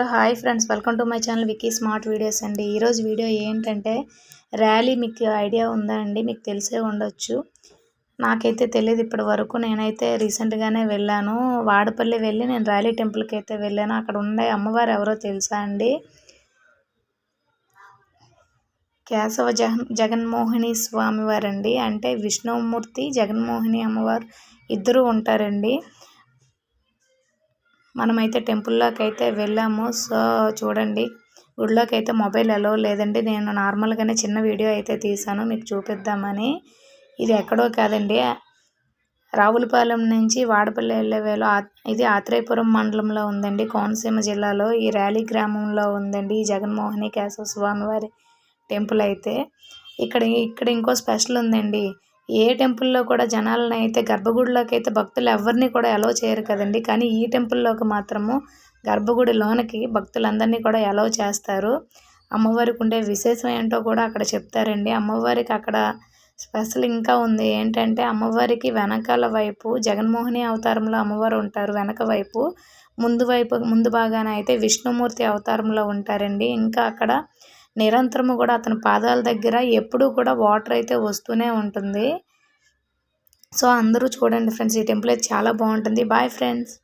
Hello hi friends. Welcome to my channel Vicky smart videos అండి. ఈరోజు video ఏంటంటే rally మీకు ఐడియా ఉందా అండి? మీకు తెలిసే ఉండొచ్చు. నాకైతే తెలియదు ఇప్పటి వరకు. నేనైతే రీసెంట్గానే వెళ్ళాను. వాడపల్లి వెళ్ళి నేను ర్యాలీ టెంపుల్కి అయితే వెళ్ళాను. అక్కడ ఉండే అమ్మవారు ఎవరో తెలుసా అండి? కేశవ జగన్ జగన్మోహిని స్వామివారండి. అంటే విష్ణుమూర్తి జగన్మోహిని అమ్మవారు ఇద్దరు ఉంటారండి. మనమైతే టెంపుల్లోకి అయితే వెళ్ళాము. సో చూడండి. గుడిలోకి అయితే మొబైల్ అలో లేదండి. నేను నార్మల్గానే చిన్న వీడియో అయితే తీసాను మీకు చూపిద్దామని. ఇది ఎక్కడో కాదండి. రావులపాలెం నుంచి వాడపల్లి వెళ్ళే వేళ ఇది ఆత్రేయపురం మండలంలో ఉందండి. కోనసీమ జిల్లాలో ఈ ర్యాలీ గ్రామంలో ఉందండి. ఈ జగన్మోహిని కేశవ స్వామివారి టెంపుల్ అయితే. ఇక్కడ ఇక్కడ ఇంకో స్పెషల్ ఉందండి. ఏ టెంపుల్లో కూడా జనాలను అయితే గర్భగుడిలోకి అయితే భక్తులు ఎవరిని కూడా అలో చేయరు కదండి. కానీ ఈ టెంపుల్లోకి మాత్రము గర్భగుడి లోనికి భక్తులందరినీ కూడా అలో చేస్తారు. అమ్మవారికి ఉండే విశేషం ఏంటో కూడా అక్కడ చెప్తారండి. అమ్మవారికి అక్కడ స్పెషల్ ఇంకా ఉంది. ఏంటంటే అమ్మవారికి వెనకాల వైపు జగన్మోహిని అవతారంలో అమ్మవారు ఉంటారు. వెనక వైపు ముందు వైపు ముందు భాగాన అయితే విష్ణుమూర్తి అవతారంలో ఉంటారండి. ఇంకా అక్కడ నిరంతరము కూడా అతని పాదాల దగ్గర ఎప్పుడూ కూడా వాటర్ అయితే వస్తూనే ఉంటుంది. సో అందరూ చూడండి ఫ్రెండ్స్ ఈ టెంపుల్ అయితే చాలా బాగుంటుంది. Bye friends.